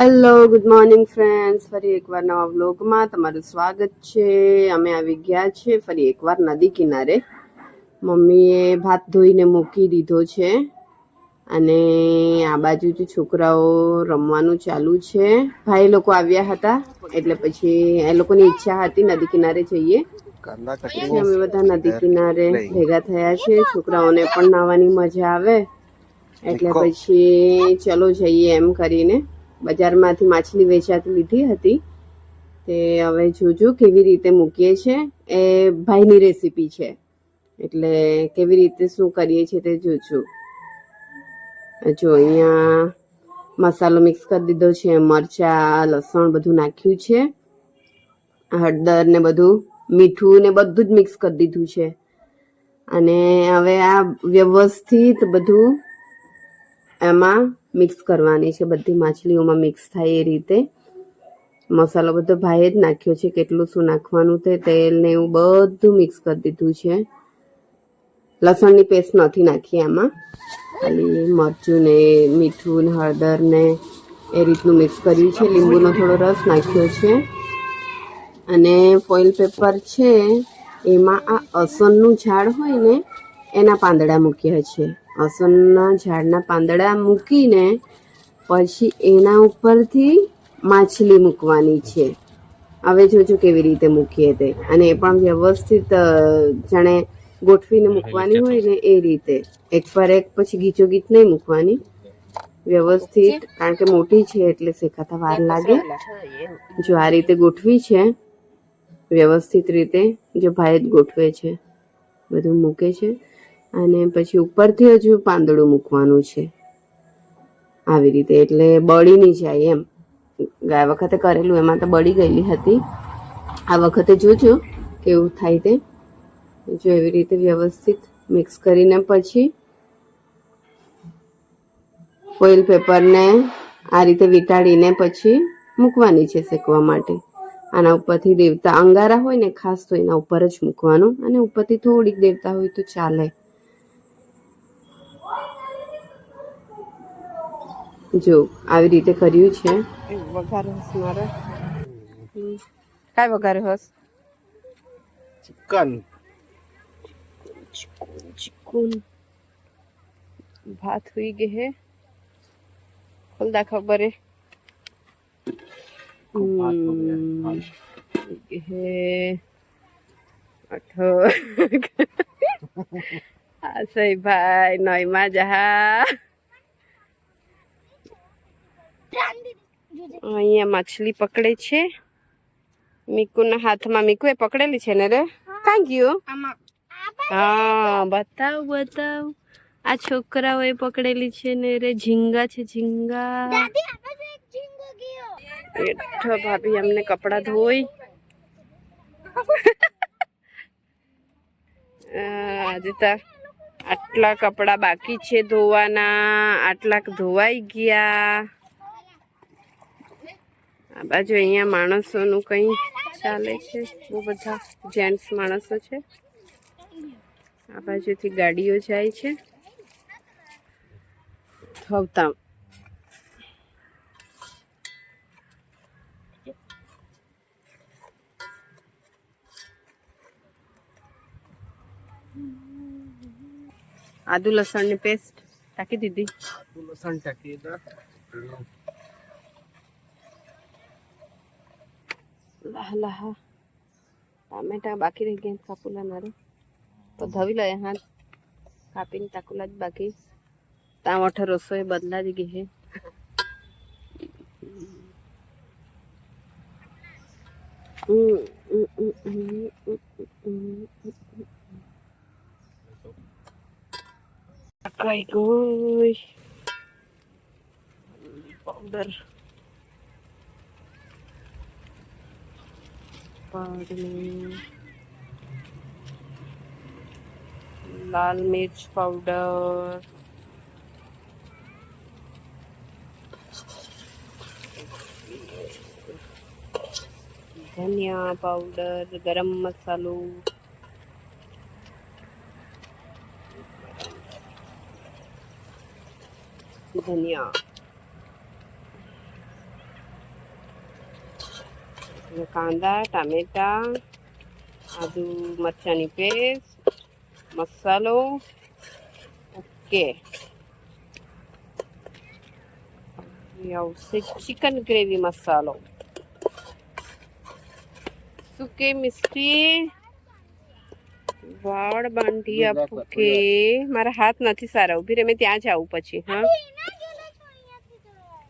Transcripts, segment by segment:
Hello good morning friends ફરી એકવાર નવા વ્લોગમાં તમારું સ્વાગત છે. અમે આવી ગયા છે ફરી એકવાર નદી કિનારે. મમ્મીએ ભાત ધોઈને મૂકી દીધો છે અને આ બાજુ જે છોકરાઓ રમવાનું ચાલુ છે. ભાઈ લોકો આવ્યા હતા એટલે પછી એ લોકોની ઈચ્છા હતી નદી કિનારે જઈએ. અમે બધા નદી કિનારે ભેગા થયા છે. છોકરાઓને પણ નાવાની મજા આવે. એટલે પછી ચલો જઈએ એમ કરીને. બજારમાંથી માછલી વેચાતી લીધી હતી. તે હવે જોજો કેવી રીતે મૂકીએ છે. એ ભાઈની રેસીપી છે. એટલે કેવી રીતે શું કરીએ છીએ તે જોજો. જો અહીંયા મસાલો મિક્સ કરી દીધો છે. મરચાં, લસણ બધું નાખ્યું છે. હળદર ને બધું, મીઠું ને બધું જ મિક્સ કરી દીધું છે. અને હવે આ વ્યવસ્થિત બધું એમાં મિક્સ કરવાની છે. બધી માછલીઓમાં મિક્સ થાય એ રીતે. મસાલો બધો ભાઈએ જ નાખ્યો છે. કેટલું શું નાખવાનું તે તેલ ને એવું બધું મિક્સ કરી દીધું છે. લસણની પેસ્ટ નથી નાખી આમાં ખાલી મરચું ને મીઠું ને હળદર ને એ રીતનું મિક્સ કર્યું છે. લીંબુનો થોડો રસ નાખ્યો છે. અને ફોઇલ પેપર છે. એમાં આ અસનનું ઝાડ હોય ને એના પાંદડા મૂક્યા છે. અસનના ઝાડના પાંદડા મૂકીને પછી એના ઉપરથી માછલી મૂકવાની છે. હવે જોજો કેવી રીતે મૂકીએ તે. અને એ પણ વ્યવસ્થિત જાણે ગોઠવીને મૂકવાની હોય ને એ રીતે. એક પર એક પછી ગીચો ગીચ નહીં મૂકવાની. વ્યવસ્થિત કારણ કે મોટી છે એટલે શેકાતા વાર લાગે. જો આ રીતે ગોઠવી છે વ્યવસ્થિત રીતે જો ભાઈ જ ગોઠવે છે બધું મૂકે છે. અને પછી ઉપરથી હજુ પાંદડું મૂકવાનું છે. આવી રીતે એટલે બળી નહીં જાય એમ. ગયા વખતે કરેલું, એમાં તો બળી ગયેલી હતી. આ વખતે જોજો કેવું થાય તે. જો એવી રીતે વ્યવસ્થિત મિક્સ કરીને પછી ફોઇલ પેપરને આ રીતે વીંટાળીને પછી મૂકવાની છે શેકવા માટે. આના ઉપરથી દેવતા અંગારા હોય ને, ખાસ તો એના ઉપર જ મૂકવાનું. અને ઉપરથી થોડીક દેવતા હોય તો ચાલે. જો આવી રીતે કર્યું છે. વઘાર હસ મારે? કાય વઘાર હસ ચિકન. ચિકન ભાત હોઈ ગઈ હે. ખુલ્દા ખબર હે. અઠો સહી ભાઈ નોઈમાં જહા અહીંયા માછલી પકડે છે. મીકુના હાથમાં મીકુએ પકડેલી છે ને રે? કાં ગયું? હા બતાવ બતાવ. આ છોકરાઓએ પકડેલી છે ને રે? ઝીંગા છે ઝીંગા. એઠો ભાભી અમને કપડાં ધોઈ. આજે તો આટલા કપડાં બાકી છે ધોવાના. આટલા ધોવાઈ ગયા. આ બાજુ અહીંયા માણસોનું કંઈ ચાલે છે? બહુ બધા જેન્ટ્સ માણસો છે. આ બાજુથી ગાડીઓ જાય છે. થવતા આદુ લસણની પેસ્ટ ટાંકી દીધી. લસણ ટાંકી દો લાહ લાહ ટામેટા બાકી રહી ગયા કાપુલા નારે તો ધવી લે હા. કાપીને તાકુલા જ બાકી. તાવઠ રસોઈ બદલા જ ગઈ હમ. કઈ કોઈ પાવડર પાવડર લાલ મિર્ચ પાવડર. ધનિયા પાવડર ગરમ મસાલો. ધનિયા. અને કાંદા ટામેટા આદુ મરચાંની પેસ્ટ મસાલો ઓકે આવશે ચિકન ગ્રેવી મસાલો સુકે મિસ્ટી વાળ બાંધી આપું કે મારા હાથ નથી સારા. ઊભી રે મેં ત્યાં જ આવું પછી હા?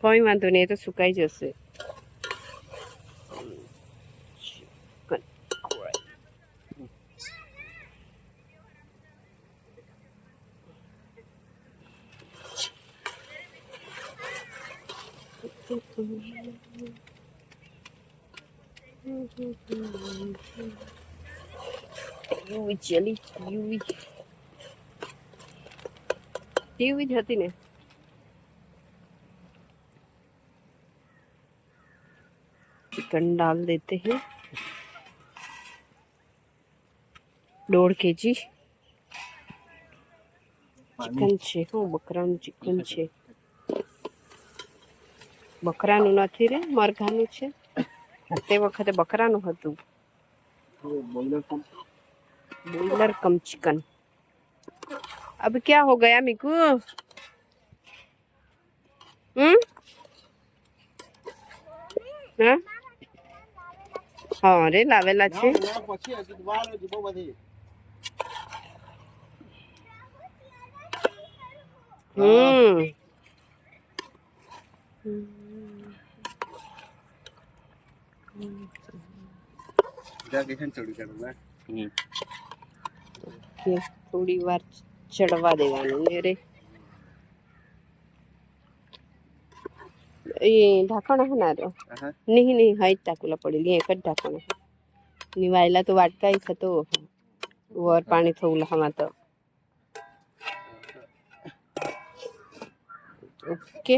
કોઈ વાંધો નહીં એ તો સુકાઈ જશે. યુવી ચલી યુવી યુવી જ હતી ને चिकन डाल देते हैं દોઢ કેજી ચિકન છે હું બકરાનું ચિકન છે બકરાનું નથી રે, મરઘાનું છે. તે વખતે બકરાનું હતું. Boiler cum chicken. અબ ક્યાં હો ગયા મીકુ? હમ? હા? હા, રે લાવેલા છે. હમ. હમ થોડી વાર ચડવા દેવાનું રે. એ ઢાંકણ હે ના રહ્યો. નહીં નહીં હાઈ જ ટાકુલા પડેલી એક જ ઢાંકણ. નિવાયેલા તો વાટકાઈ થતો વર પાણી થવું લહામાં તો. ઓકે.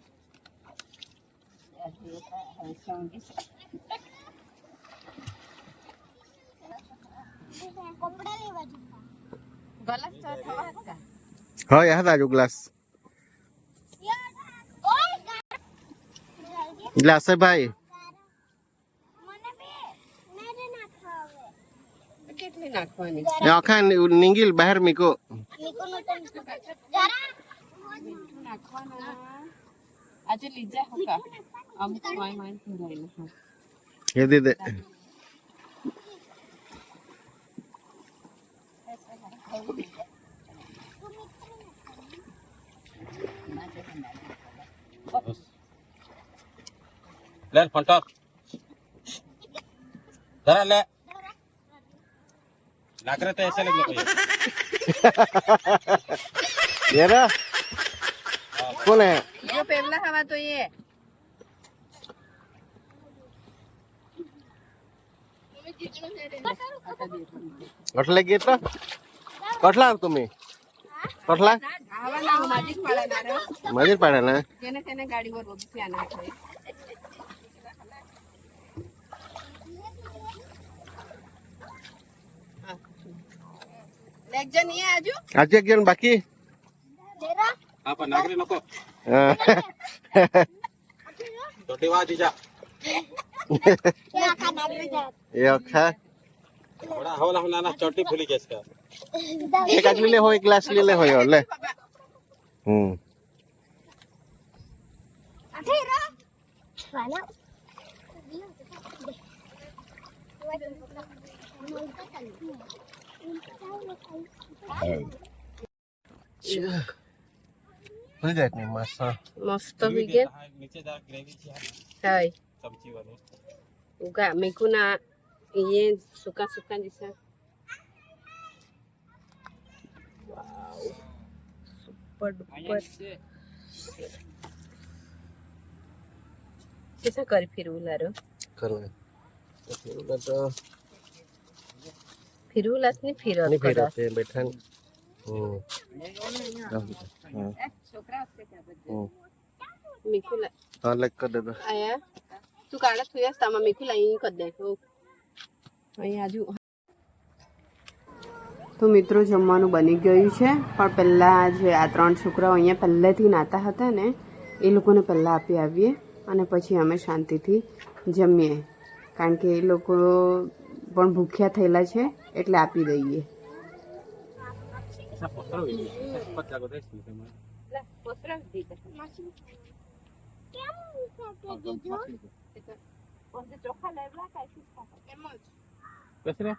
થવા હતા. આજો ગ્લાસ. ગ્લાસ હે ભાઈ. આખા નીંગીલ બહાર મીકો. નાખવાના. આજે લીજા હતા અમુક માય માય ભરાયેલું એ દીદે ले फंटक जरा ले लग रहे तो ऐसे लगने को ये रहा कौन है જો પેવલા ખાવા તો એ કટલે ગીતા કટલા તમે કટલા આવાના હું માજી પાડનારો મજૂર પાડે ને જેને તેને ગાડી પર રોજ Apa nagri nako? Dodi wa jija. Ya ka nagri ja. Ya ka. થોડા હવલા હવલા ના ચોટી ભૂલી ગેસ કા એક આટલી લે હોય ગ્લાસ લે લે હોય લે હમ અઠેરો વાલા Yeah. ભૂલ જાય ને મસ્ત મસ્ત વિગે नीचे जा ग्रेवी की હાય सब्जी वाले ઉગા મેકુના એ સુકા સુકા દિશા વાવ સુપર ડુપર कैसा कर फिर उलारो કરે ફિરુલા તો ફિરુલાસ ની ફિરત નહીં ફેરા તે બેઠા ને હમ હમ મીઠું હા લાઈક તો કાઢે થયા તામાં મીઠું લાઈ કરી દે અહીં આજુ તો મિત્રો, જમવાનું બની ગયું છે. પણ પહેલાં જે આ ત્રણ છોકરાઓ અહીંયા પહેલેથી નાતા હતા ને, એ લોકોને પહેલાં આપી આવીએ અને પછી અમે શાંતિથી જમીએ. કારણ કે એ લોકો પણ ભૂખ્યા થયેલા છે, એટલે આપી દઈએ. Esa postura viene. Esa pata con eso, ¿no? બેસરે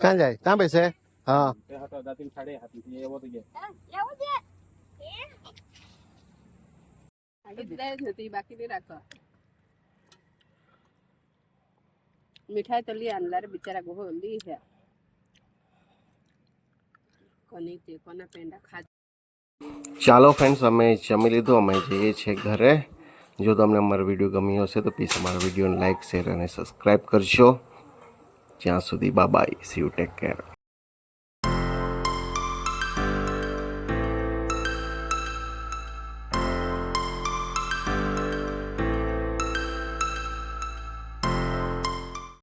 ક્યાં જાય ત્યાં બેસે હા તે હતો દાંતીન સાડે હાથી એવો તો ગયા બાકી નહીં રાખવા મીઠાઈ તો લી આનલા બિચારા ગોહો લી છે કોની તે કોના પેંડા ખાધા? ચાલો ફ્રેન્ડ્સ અમે જમી લીધું. અમે જઈએ છીએ ઘરે. જો તમને અમારો વીડિયો ગમ્યો હશે તો પ્લીઝ અમારા વિડીયોને લાઇક શેર અને સબસ્ક્રાઈબ કરજો. જ્યાં સુધી bye bye see you take care